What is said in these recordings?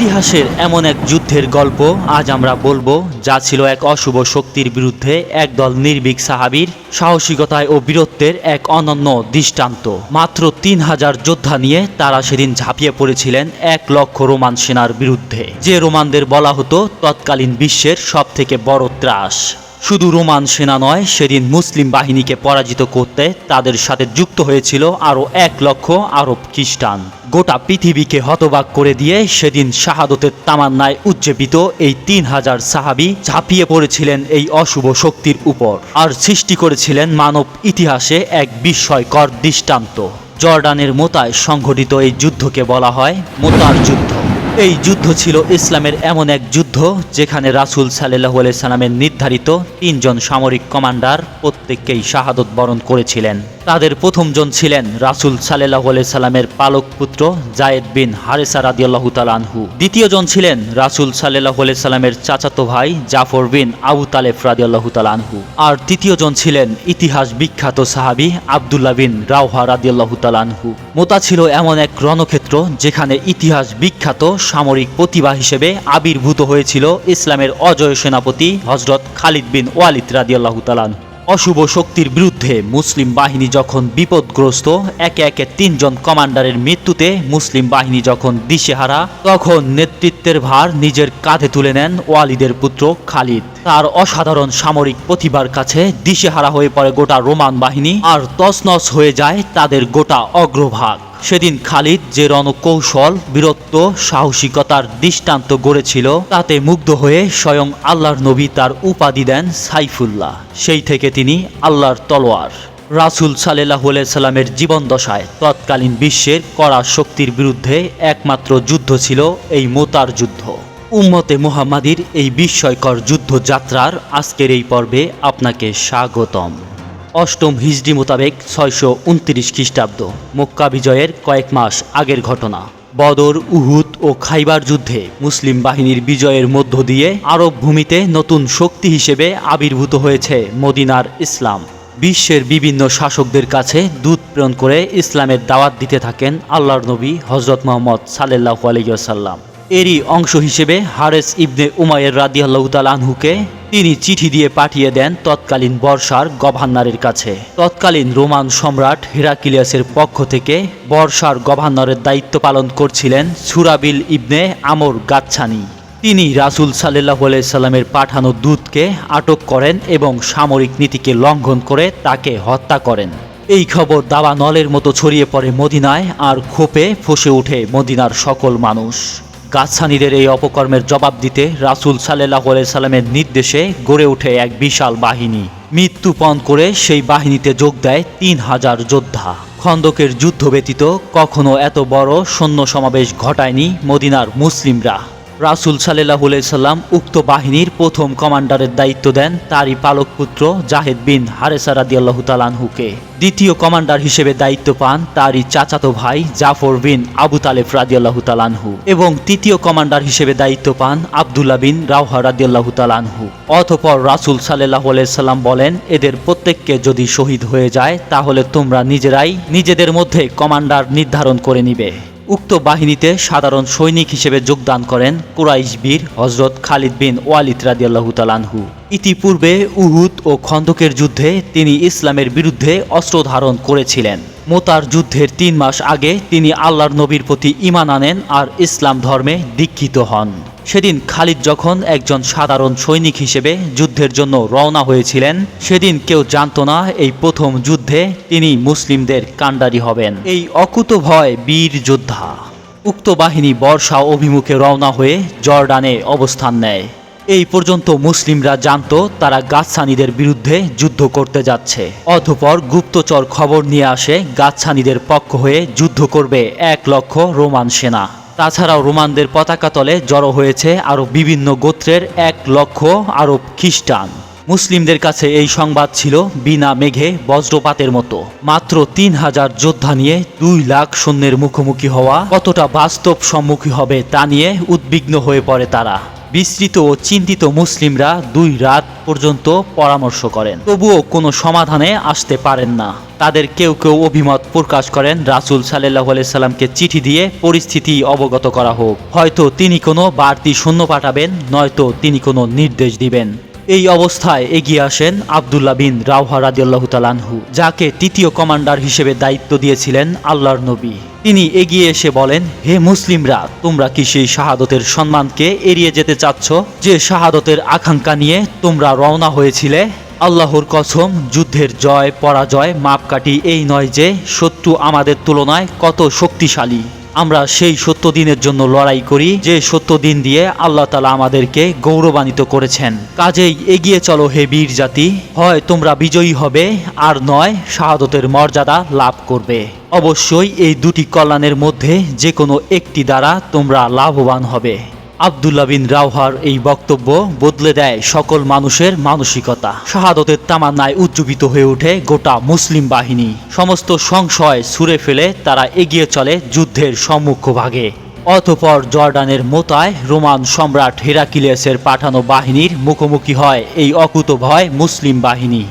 ইতিহাসের এমন এক যুদ্ধের গল্প আজ আমরা বলব, যা ছিল এক অশুভ শক্তির বিরুদ্ধে একদল নির্ভীক সাহাবির সাহসিকতায় ও বীরত্বের এক অনন্য দৃষ্টান্ত। মাত্র তিন হাজার যোদ্ধা নিয়ে তারা সেদিন ঝাঁপিয়ে পড়েছিলেন এক লক্ষ রোমান সেনার বিরুদ্ধে। যে রোমানদের বলা হতো, তৎকালীন বিশ্বের সবথেকে বড় ত্রাস। শুধু রোমান সেনা নয়, সেদিন মুসলিম বাহিনীকে পরাজিত করতে তাদের সাথে যুক্ত হয়েছিল আরও এক লক্ষ আরব খ্রিস্টান। গোটা পৃথিবীকে হতবাক করে দিয়ে সেদিন শাহাদতের তামান্নায় উজ্জীবিত এই তিন হাজার সাহাবি ঝাঁপিয়ে পড়েছিলেন এই অশুভ শক্তির উপর আর সৃষ্টি করেছিলেন মানব ইতিহাসে এক বিস্ময়কর দৃষ্টান্ত। জর্ডানের মোতায় সংঘটিত এই যুদ্ধকে বলা হয় মোতার যুদ্ধ। এই যুদ্ধ ছিল ইসলামের এমন এক যুদ্ধ যেখানে রাসুল সাল্লাহ সাল্লামের নির্ধারিত তিনজন সামরিক কমান্ডার প্রত্যেককেই শাহাদত বরণ করেছিলেন। তাদের প্রথমজন ছিলেন রাসুল সাল্লাহ সাল্লামের পালক পুত্র জায়েদ বিন হারেসা রাদিয়াল্লাহু তালানহু দ্বিতীয়জন ছিলেন রাসুল সাল্লাহ সাল্লামের চাচাতো ভাই জাফর বিন আবু তালেফ রাদিয়াল্লাহু তালানহু আর তৃতীয়জন ছিলেন ইতিহাস বিখ্যাত সাহাবি আবদুল্লাহ বিন রাউহা রাদিয়াল্লাহু তালানহু মোতা ছিল এমন এক রণক্ষেত্র যেখানে ইতিহাস বিখ্যাত সামরিক প্রতিভা হিসেবে আবির্ভূত হয়েছিল ইসলামের অজয় সেনাপতি হজরত খালিদ বিন ওয়ালিদ রাদিয়াল্লাহু তালানহু অশুভ শক্তির বিরুদ্ধে মুসলিম বাহিনী যখন বিপদগ্রস্ত, একে একে তিনজন কমান্ডারের মৃত্যুতে মুসলিম বাহিনী যখন দিশেহারা, তখন নেতৃত্বের ভার নিজের কাঁধে তুলে নেন ওয়ালিদের পুত্র খালিদ। তার অসাধারণ সামরিক প্রতিভার কাছে দিশেহারা হয়ে পড়ে গোটা রোমান বাহিনী, আর তসনস হয়ে যায় তাদের গোটা অগ্রভাগ। সেদিন খালিদ যে রণকৌশল, বীরত্ব, সাহসিকতার দৃষ্টান্ত গড়েছিল, তাতে মুগ্ধ হয়ে স্বয়ং আল্লাহর নবী তার উপাধি দেন সাইফুল্লাহ। সেই থেকে তিনি আল্লাহর তলোয়ার। রাসুল সাল্লাহ সাল্লামের জীবন দশায় তৎকালীন বিশ্বের কড়া শক্তির বিরুদ্ধে একমাত্র যুদ্ধ ছিল এই মোতার যুদ্ধ। উম্মতে মুহাম্মাদির এই বিস্ময়কর যুদ্ধযাত্রার আজকের এই পর্বে আপনাকে স্বাগতম। অষ্টম হিজড়ি মোতাবেক ছয়শো উনত্রিশ খ্রিস্টাব্দ। মক্কা বিজয়ের কয়েক মাস আগের ঘটনা। বদর, উহুদ ও খাইবার যুদ্ধে মুসলিম বাহিনীর বিজয়ের মধ্য দিয়ে আরব ভূমিতে নতুন শক্তি হিসেবে আবির্ভূত হয়েছে মদিনার ইসলাম। বিশ্বের বিভিন্ন শাসকদের কাছে দূত প্রেরণ করে ইসলামের দাওয়াত দিতে থাকেন আল্লাহর নবী হজরত মোহাম্মদ সাল্লাহ আলাইসাল্লাম এরই অংশ হিসেবে হারেস ইবনে উমায়ের রাদিয়াল্লাহু আনহুকে তিনি চিঠি দিয়ে পাঠিয়ে দেন তৎকালীন বর্ষার গভর্নরের কাছে। তৎকালীন রোমান সম্রাট হেরাকিলিয়াসের পক্ষ থেকে বর্ষার গভর্নরের দায়িত্ব পালন করছিলেন সুরাবিল ইবনে আমর গাচ্ছানি। তিনি রাসুল সাল্লাহ সাল্লামের পাঠানো দূতকে আটক করেন এবং সামরিক নীতিকে লঙ্ঘন করে তাকে হত্যা করেন। এই খবর দাবা নলের মতো ছড়িয়ে পড়ে মদিনায় আর ক্ষোপে ফসে ওঠে মদিনার সকল মানুষ। গাছানিদের এই অপকর্মের জবাব দিতে রাসুল সাল্লাহ সালামের নির্দেশে গড়ে ওঠে এক বিশাল বাহিনী। মৃত্যুপণ করে সেই বাহিনীতে যোগ দেয় তিন হাজার যোদ্ধা। খন্দকের যুদ্ধ ব্যতীত কখনো এত বড় সৈন্য সমাবেশ ঘটায়নি মদিনার মুসলিমরা। রাসুল সাল্লাহ সাল্লাম উক্ত বাহিনীর প্রথম কমান্ডারের দায়িত্ব দেন তারই পালক পুত্র জাহেদ বিন হারেসা রাদিয়াল্লাহ তালানহুকে দ্বিতীয় কমান্ডার হিসেবে দায়িত্ব পান তারই চাচাতো ভাই জাফর বিন আবু তালেফ রাদিয়াল্লাহ তালানহু এবং তৃতীয় কমান্ডার হিসেবে দায়িত্ব পান আবদুল্লাহ বিন রাউহা রাদিয়াল্লাহ তালানহু অতপর রাসুল সাল্লাহ সাল্লাম বলেন, এদের প্রত্যেককে যদি শহীদ হয়ে যায়, তাহলে তোমরা নিজেরাই নিজেদের মধ্যে কমান্ডার নির্ধারণ করে নিবে। উক্ত বাহিনীতে সাধারণ সৈনিক হিসেবে যোগদান করেন কুরাইশ বীর হজরত খালিদ বিন ওয়ালিদ রাদিয়াল্লাহু তালানহু ইতিপূর্বে উহুদ ও খন্দকের যুদ্ধে তিনি ইসলামের বিরুদ্ধে অস্ত্র ধারণ করেছিলেন। মোতার যুদ্ধের তিন মাস আগে তিনি আল্লাহর নবীর প্রতি ইমান আনেন আর ইসলাম ধর্মে দীক্ষিত হন। সেদিন খালিদ যখন একজন সাধারণ সৈনিক হিসেবে যুদ্ধের জন্য রওনা হয়েছিলেন, সেদিন কেউ জানতো না এই প্রথম যুদ্ধে তিনি মুসলিমদের কাণ্ডারি হবেন। এই অকুত ভয় বীর যোদ্ধা, উক্ত বাহিনী বর্ষা অভিমুখে রওনা হয়ে জর্ডানে অবস্থান নেয়। এই পর্যন্ত মুসলিমরা জানত তারা গাছানিদের বিরুদ্ধে যুদ্ধ করতে যাচ্ছে। অতপর গুপ্তচর খবর নিয়ে আসে গাছানিদের পক্ষ হয়ে যুদ্ধ করবে এক লক্ষ রোমান সেনা। তাছাড়াও রোমানদের পতাকা তলে জড়ো হয়েছে আরও বিভিন্ন গোত্রের এক লক্ষ আরব খ্রিস্টান। মুসলিমদের কাছে এই সংবাদ ছিল বিনা মেঘে বজ্রপাতের মতো। মাত্র তিন হাজার যোদ্ধা নিয়ে দুই লাখ সৈন্যের মুখোমুখি হওয়া কতটা বাস্তব সম্মুখী হবে তা নিয়ে উদ্বিগ্ন হয়ে পড়ে তারা। বিস্তৃত ও চিন্তিত মুসলিমরা দুই রাত পর্যন্ত পরামর্শ করেন। তবুও কোনো সমাধানে আসতে পারেন না। তাদের কেউ কেউ অভিমত প্রকাশ করেন, রাসুল সাল্লাহ সাল্লামকে চিঠি দিয়ে পরিস্থিতি অবগত করা হোক। হয়তো তিনি কোনো বাড়তি শূন্য পাঠাবেন, নয়তো তিনি কোনো নির্দেশ দিবেন। এই অবস্থায় এগিয়ে আসেন আবদুল্লাহ বিন রাউহা রাদিয়াল্লাহু তালানহু যাকে তৃতীয় কমান্ডার হিসেবে দায়িত্ব দিয়েছিলেন আল্লাহর নবী। তিনি এগিয়ে এসে বলেন, হে মুসলিমরা, তোমরা কি সেই শাহাদতের সম্মানকে এড়িয়ে যেতে চাচ্ছ, যে শাহাদতের আকাঙ্ক্ষা নিয়ে তোমরা রওনা হয়েছিলে? আল্লাহর কসম, যুদ্ধের জয়, পরাজয়, মাপকাঠি এই নয় যে, শত্রু আমাদের তুলনায় কত শক্তিশালী। আমরা সেই সত্য দিনের জন্য লড়াই করি, যে সত্য দিন দিয়ে আল্লাহ তালা আমাদেরকে গৌরবান্বিত করেছেন। কাজেই এগিয়ে চলো হে বীর জাতি, হয় তোমরা বিজয়ী হবে, আর নয় শাহাদতের মর্যাদা লাভ করবে। অবশ্যই এই দুটি কল্যাণের মধ্যে যে কোনো একটি দ্বারা তোমরা লাভবান হবে। আবদুল্লাহ বিন রাওহার এই বক্তব্য বদলে দেয় সকল মানুষের মানসিকতা। শাহাদতের তামান্নায় উজ্জীবিত হয়ে ওঠে গোটা মুসলিম বাহিনী। সমস্ত সংশয় ছুঁড়ে ফেলে তারা এগিয়ে চলে যুদ্ধের সম্মুখভাগে। অতপর জর্ডানের মোতায় রোমান সম্রাট হেরাকিলিয়াসের পাঠানো বাহিনীর মুখোমুখি হয় এই অকুত ভয় মুসলিম বাহিনী।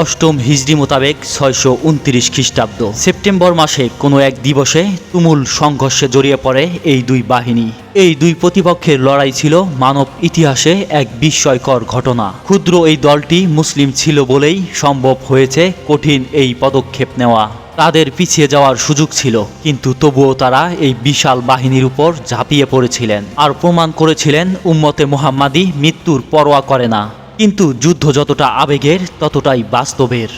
অষ্টম হিজড়ি মোতাবেক ছয়শো উনত্রিশ খ্রিস্টাব্দ। সেপ্টেম্বর মাসে কোনো এক দিবসে তুমুল সংঘর্ষে জড়িয়ে পড়ে এই দুই বাহিনী। এই দুই প্রতিপক্ষের লড়াই ছিল মানব ইতিহাসে এক বিস্ময়কর ঘটনা। ক্ষুদ্র এই দলটি মুসলিম ছিল বলেই সম্ভব হয়েছে কঠিন এই পদক্ষেপ নেওয়া। তাদের পিছিয়ে যাওয়ার সুযোগ ছিল, কিন্তু তবুও তারা এই বিশাল বাহিনীর উপর ঝাঁপিয়ে পড়েছিলেন। আর প্রমাণ করেছিলেন উম্মতে মোহাম্মাদি মৃত্যুর পরোয়া করে না। কিন্তু যুদ্ধ যতটা আবেগের, ততটাই বাস্তবের।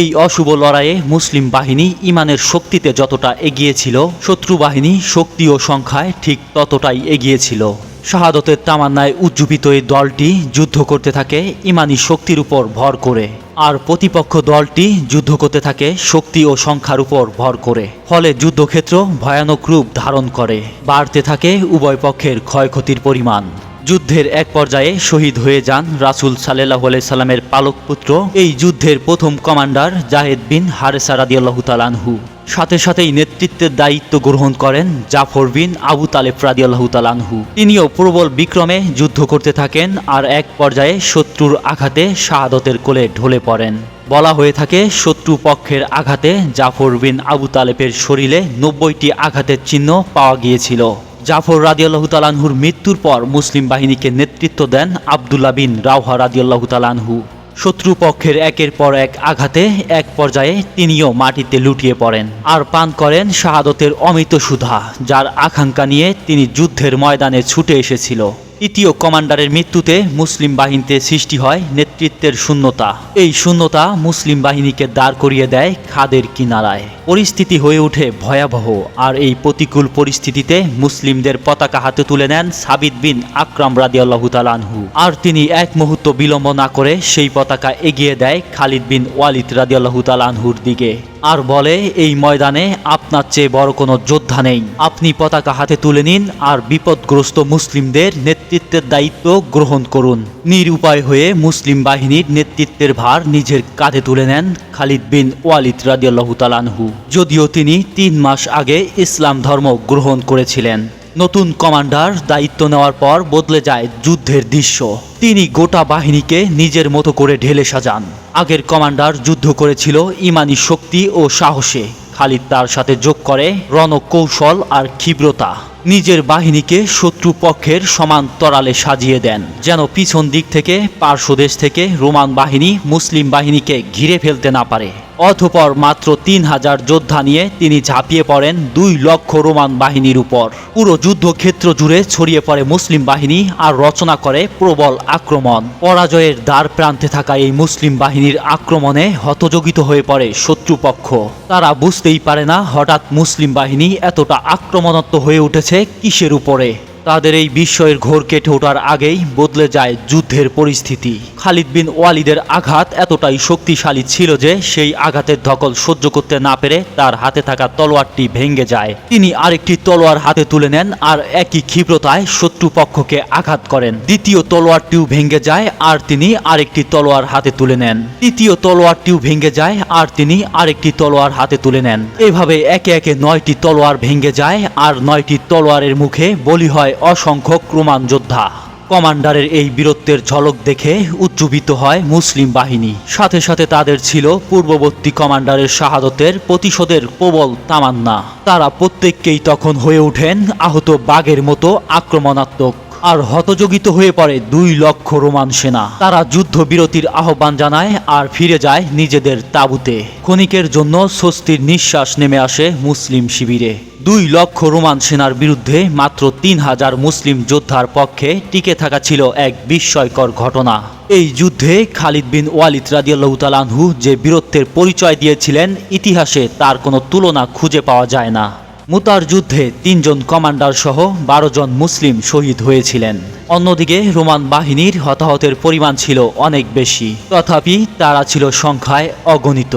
এই অশুভ লড়াইয়ে মুসলিম বাহিনী ইমানের শক্তিতে যতটা এগিয়েছিল, শত্রু বাহিনী শক্তি ও সংখ্যায় ঠিক ততটাই এগিয়েছিল। শাহাদতের তামান্নায় উজ্জীবিত এই দলটি যুদ্ধ করতে থাকে ইমানি শক্তির উপর ভর করে, আর প্রতিপক্ষ দলটি যুদ্ধ করতে থাকে শক্তি ও সংখ্যার উপর ভর করে। ফলে যুদ্ধক্ষেত্র ভয়ানক রূপ ধারণ করে, বাড়তে থাকে উভয় পক্ষের ক্ষয়ক্ষতির পরিমাণ। যুদ্ধের এক পর্যায়ে শহীদ হয়ে যান রাসুল সাল্লাহ সাল্লামের পালক পুত্র। এই যুদ্ধের প্রথম কমান্ডার জাহেদ বিন হারেসা রাদিয়াল্লাহু তালানহু সাথে সাথেই নেতৃত্বের দায়িত্ব গ্রহণ করেন জাফর বিন আবু তালেব রাদিয়াল্লাহু তালানহু তিনিও প্রবল বিক্রমে যুদ্ধ করতে থাকেন আর এক পর্যায়ে শত্রুর আঘাতে শাহাদতের কোলে ঢলে পড়েন। বলা হয়ে থাকে, শত্রু পক্ষের আঘাতে জাফর বিন আবু তালেবের শরীরে নব্বইটি আঘাতের চিহ্ন পাওয়া গিয়েছিল। জাফর রাজিউল্লাহ তালানহুর মৃত্যুর পর মুসলিম বাহিনীকে নেতৃত্ব দেন আবদুল্লা বিন রাওহা রাদিয়াল্লাহু তালানহু শত্রুপক্ষের একের পর এক আঘাতে এক পর্যায়ে তিনিও মাটিতে লুটিয়ে পড়েন। আর পান করেন শাহাদতের অমিত সুধা, যার আকাঙ্ক্ষা নিয়ে তিনি যুদ্ধের ময়দানে ছুটে এসেছিল। তৃতীয় কমান্ডারের মৃত্যুতে মুসলিম বাহিনীতে সৃষ্টি হয় নেতৃত্বের শূন্যতা। এই শূন্যতা মুসলিম বাহিনীকে দাঁড় করিয়ে দেয় খাদের কিনারায়। পরিস্থিতি হয়ে ওঠে ভয়াবহ, আর এই প্রতিকূল পরিস্থিতিতে মুসলিমদের পতাকা হাতে তুলে নেন সাবিদ বিন আকরাম রাদিয়াল্লাহু তালানহু আর তিনি এক মুহূর্ত বিলম্ব না করে সেই পতাকা এগিয়ে দেয় খালিদ বিন ওয়ালিদ রাদিয়াল্লাহু তালানহুর দিকে। আর বলে, এই ময়দানে আপনার চেয়ে বড় কোনো যোদ্ধা নেই। আপনি পতাকা হাতে তুলে নিন আর বিপদগ্রস্ত মুসলিমদের নেতৃত্বের দায়িত্ব গ্রহণ করুন। নিরুপায় হয়ে মুসলিম বাহিনীর নেতৃত্বের ভার নিজের কাঁধে তুলে নেন খালিদ বিন ওয়ালিদ রাদিয়াল্লাহু তালানহু যদিও তিনি তিন মাস আগে ইসলাম ধর্ম গ্রহণ করেছিলেন। নতুন কমান্ডার দায়িত্ব নেওয়ার পর বদলে যায় যুদ্ধের দৃশ্য। তিনি গোটা বাহিনীকে নিজের মতো করে ঢেলে সাজান। আগের কমান্ডার যুদ্ধ করেছিল ইমানি শক্তি ও সাহসে। খালিদ তার সাথে যোগ করে রণকৌশল আর ক্ষিব্রতা নিজের বাহিনীকে শত্রুপক্ষের সমান্তরালে সাজিয়ে দেন, যেন পিছন দিক থেকে পার্শ্বদেশ থেকে রোমান বাহিনী মুসলিম বাহিনীকে ঘিরে ফেলতে না পারে। অথপর মাত্র তিন হাজার যোদ্ধা নিয়ে তিনি ঝাঁপিয়ে পড়েন দুই লক্ষ রোমান বাহিনীর উপর। পুরো যুদ্ধক্ষেত্র জুড়ে ছড়িয়ে পড়ে মুসলিম বাহিনী আর রচনা করে প্রবল আক্রমণ। পরাজয়ের দ্বার প্রান্তে থাকা এই মুসলিম বাহিনীর আক্রমণে হতযোগিত হয়ে পড়ে শত্রুপক্ষ। তারা বুঝতেই পারে না হঠাৎ মুসলিম বাহিনী এতটা আক্রমণাত্মক হয়ে উঠেছে কিসের উপরে? তাদের এই বিস্ময়ের ঘোর কেটে ওঠার আগেই বদলে যায় যুদ্ধের পরিস্থিতি। খালিদ বিন ওয়ালিদের আঘাত এতটাই শক্তিশালী ছিল যে সেই আঘাতের ধকল সহ্য করতে না পেরে তার হাতে থাকা তলোয়ারটি ভেঙে যায়। তিনি আরেকটি তলোয়ার হাতে তুলে নেন আর একই ক্ষিপ্রতায় শত্রুপক্ষকে আঘাত করেন। দ্বিতীয় তলোয়ারটিও ভেঙে যায় আর তিনি আরেকটি তলোয়ার হাতে তুলে নেন। তৃতীয় তলোয়ারটিও ভেঙে যায় আর তিনি আরেকটি তলোয়ার হাতে তুলে নেন। এভাবে একে একে নয়টি তলোয়ার ভেঙে যায় আর নয়টি তলোয়ারের মুখে বলি হয় অসংখ্য ক্রোমান যোদ্ধা। কমান্ডারের এই বীরত্বের ঝলক দেখে উজ্জীবিত হয় মুসলিম বাহিনী। সাথে সাথে তাদের ছিল পূর্ববর্তী কমান্ডারের শাহাদতের প্রতিশোধের প্রবল তামান্না। তারা প্রত্যেককেই তখন হয়ে ওঠেন আহত বাঘের মতো আক্রমণাত্মক। আর হতযোগিত হয়ে পড়ে দুই লক্ষ রোমান সেনা। তারা যুদ্ধবিরতির আহ্বান জানায় আর ফিরে যায় নিজেদের তাঁবুতে। ক্ষণিকের জন্য স্বস্তির নিঃশ্বাস নেমে আসে মুসলিম শিবিরে। দুই লক্ষ রোমান সেনার বিরুদ্ধে মাত্র তিন হাজার মুসলিম যোদ্ধার পক্ষে টিকে থাকা ছিল এক বিস্ময়কর ঘটনা। এই যুদ্ধে খালিদ বিন ওয়ালিদ রাদিয়াল্লাহু তালানহু যে বীরত্বের পরিচয় দিয়েছিলেন, ইতিহাসে তার কোনো তুলনা খুঁজে পাওয়া যায় না। মুতার যুদ্ধে তিনজন কমান্ডার সহ বারো জন মুসলিম শহীদ হয়েছিলেন। অন্যদিকে রোমান বাহিনীর হতাহতের পরিমাণ ছিল অনেক বেশি। তথাপি তারা ছিল সংখ্যায় অগণিত।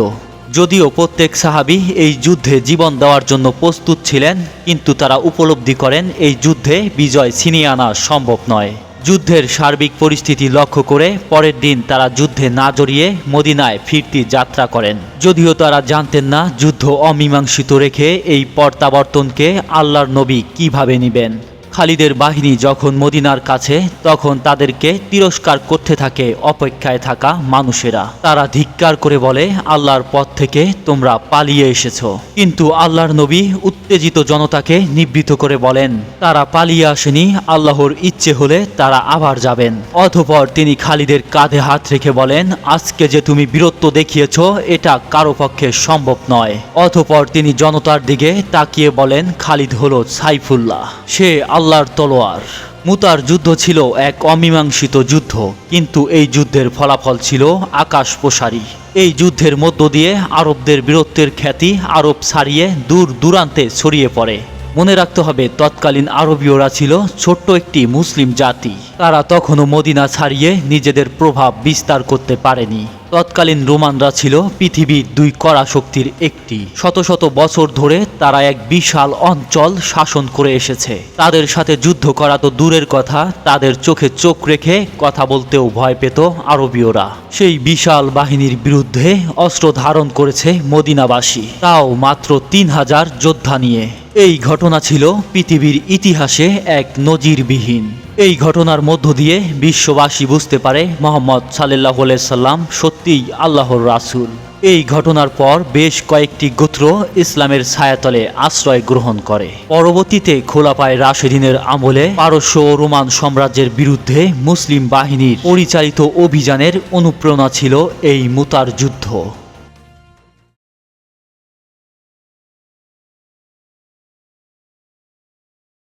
যদিও প্রত্যেক সাহাবি এই যুদ্ধে জীবন দেওয়ার জন্য প্রস্তুত ছিলেন, কিন্তু তারা উপলব্ধি করেন এই যুদ্ধে বিজয় ছিনিয়ে আনা সম্ভব নয়। যুদ্ধের সার্বিক পরিস্থিতি লক্ষ্য করে পরের দিন তারা যুদ্ধে না জড়িয়ে মদিনায় ফিরতি যাত্রা করেন। যদিও তারা জানতেন না যুদ্ধ অমীমাংসিত রেখে এই প্রত্যাবর্তনকে আল্লাহর নবী কীভাবে নিবেন। খালিদের বাহিনী যখন মদিনার কাছে, তখন তাদেরকে তিরস্কার করতে থাকে, অপেক্ষায় থাকা মানুষেরা। তারা ধিক্কার করে বলে, আল্লাহর পথ থেকে তোমরা পালিয়ে এসেছ। কিন্তু আল্লাহর নবী উত্তেজিত জনতাকে নিবৃত করে বলেন, তারা পালিয়ে আসেনি, আল্লাহর ইচ্ছে হলে তারা আবার যাবেন। অতঃপর তিনি খালিদের কাঁধে হাত রেখে বলেন, আজকে যে তুমি বীরত্ব দেখিয়েছ, এটা কারও পক্ষে সম্ভব নয়। অতঃপর তিনি জনতার দিকে তাকিয়ে বলেন, খালিদ হলো সাইফুল্লাহ। সে আল্লাহর তলোয়ার। মুতার যুদ্ধ ছিল এক অমীমাংসিত যুদ্ধ, কিন্তু এই যুদ্ধের ফলাফল ছিল আকাশ প্রসারী এই যুদ্ধের মধ্য দিয়ে আরবদের বীরত্বের খ্যাতি আরব ছাড়িয়ে দূর দূরান্তে ছড়িয়ে পড়ে। মনে রাখতে হবে, তৎকালীন আরবীয়রা ছিল ছোট্ট একটি মুসলিম জাতি। তারা তখনও মদিনা ছাড়িয়ে নিজেদের প্রভাব বিস্তার করতে পারেনি। তৎকালীন রোমানরা ছিল পৃথিবীর দুই কড়া শক্তির একটি। শত শত বছর ধরে তারা এক বিশাল অঞ্চল শাসন করে এসেছে। তাদের সাথে যুদ্ধ করা তো দূরের কথা, তাদের চোখে চোখ রেখে কথা বলতেও ভয় পেত আরবীয়রা। সেই বিশাল বাহিনীর বিরুদ্ধে অস্ত্র ধারণ করেছে মদিনাবাসী। তাও মাত্র তিন হাজার যোদ্ধা নিয়ে। এই ঘটনা ছিল পৃথিবীর ইতিহাসে এক নজিরবিহীন। এই ঘটনার মধ্য দিয়ে বিশ্ববাসী বুঝতে পারে মোহাম্মদ সাল্লাহ সাল্লাম সত্যিই আল্লাহর রাসূল। এই ঘটনার পর বেশ কয়েকটি গোত্র ইসলামের ছায়াতলে আশ্রয় গ্রহণ করে। পরবর্তীতে খোলাপায় রাশেদিনের আমলে পারস্য ও রোমান সাম্রাজ্যের বিরুদ্ধে মুসলিম বাহিনীর পরিচালিত অভিযানের অনুপ্রেরণা ছিল এই মুতার যুদ্ধ।